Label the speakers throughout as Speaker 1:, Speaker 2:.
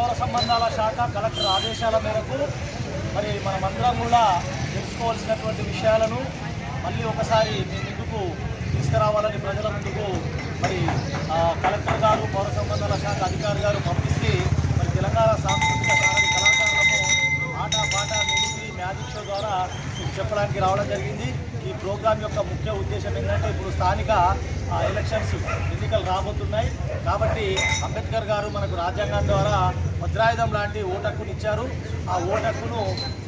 Speaker 1: పౌర సంబంధాల శాఖ కలెక్టర్ ఆదేశాల మేరకు మరి మనమందరం కూడా తెలుసుకోవాల్సినటువంటి విషయాలను మళ్ళీ ఒకసారి మీ ముందుకు తీసుకురావాలని ప్రజల ముందుకు మరి కలెక్టర్ గారు పౌర సంబంధాల శాఖ అధికారి గారు పంపిస్తే మరి తెలంగాణ సాంస్కృతిక సారథి కళాకారులకు ఆట పాట మిమిక్రీ మ్యాజిక్ షో ద్వారా చెప్పడానికి రావడం జరిగింది. ప్రోగ్రాం యొక్క ముఖ్య ఉద్దేశం ఏంటంటే ఇప్పుడు స్థానిక ఆ, ఎలక్షన్స్ ఎన్నికలు రాబోతున్నాయి. కాబట్టి అంబేద్కర్ గారు మనకు రాజ్యాంగం ద్వారా వజ్రాయుధం లాంటి ఓటక్కుని ఇచ్చారు. ఆ ఓటక్కును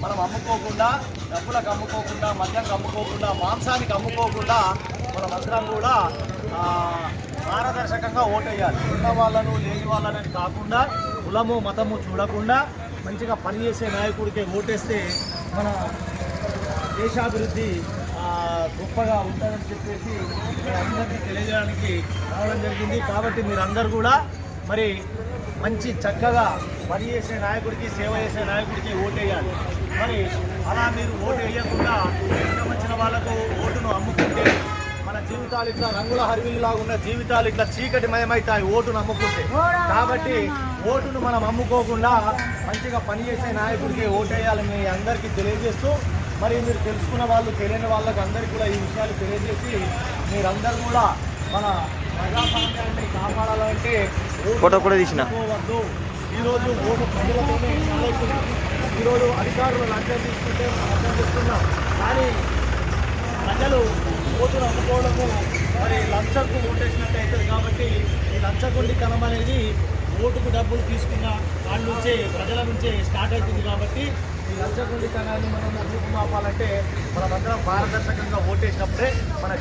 Speaker 1: మనం అమ్ముకోకుండా డబ్బులకు అమ్ముకోకుండా మద్యానికి అమ్ముకోకుండా మాంసానికి అమ్ముకోకుండా మన అందరం కూడా పారదర్శకంగా ఓటేయాలి. ఉన్న వాళ్ళను లేని వాళ్ళని కాకుండా కులము మతము చూడకుండా మంచిగా పనిచేసే నాయకుడికే ఓటేస్తే మన దేశాభివృద్ధి గొప్పగా ఉంటుందని చెప్పేసి అందరికీ తెలియజేయడానికి రావడం జరిగింది. కాబట్టి మీరందరూ కూడా మరి మంచి చక్కగా పని చేసే నాయకుడికి సేవ చేసే నాయకుడికి ఓటేయాలి. మరి అలా మీరు ఓటు వేయకుండా ఇష్టం వచ్చిన వాళ్ళకు ఓటును అమ్ముకుంటే మన జీవితాలు ఇట్లా రంగుల హరివిల్లాగా ఉన్న జీవితాలు ఇట్లా చీకటి మయమవుతాయి ఓటును అమ్ముకుంటే. కాబట్టి ఓటును మనం అమ్ముకోకుండా మంచిగా పనిచేసే నాయకుడికి ఓటేయాలని మీ అందరికీ తెలియజేస్తూ మరి మీరు తెలుసుకున్న వాళ్ళు తెలియని వాళ్ళకి అందరికీ కూడా ఈ విషయాలు తెలియజేసి మీరందరూ కూడా మన ప్రజాస్వామ్యాన్ని కాపాడాలంటే
Speaker 2: ఫోటో కూడా తీసిన.
Speaker 1: ఈరోజు ఓటు ప్రజలతోనే ఈరోజు అధికారులు లంచం తీసుకుంటే మనం అర్థం చేస్తున్నాం కానీ ప్రజలు ఓటును అమ్ముకోవడము మరి లంచంకు ఓటేసినట్టు అవుతుంది కాబట్టి ఈ లంచగొండితనం అనేది ఓటుకు డబ్బులు తీసుకున్న వాళ్ళ నుంచే ప్రజల నుంచే స్టార్ట్ అవుతుంది కాబట్టి ఈ లంచగొండితనాన్ని మనం రూపుమాపాలంటే మనమందరం పారదర్శకంగా ఓటేసినప్పుడే మన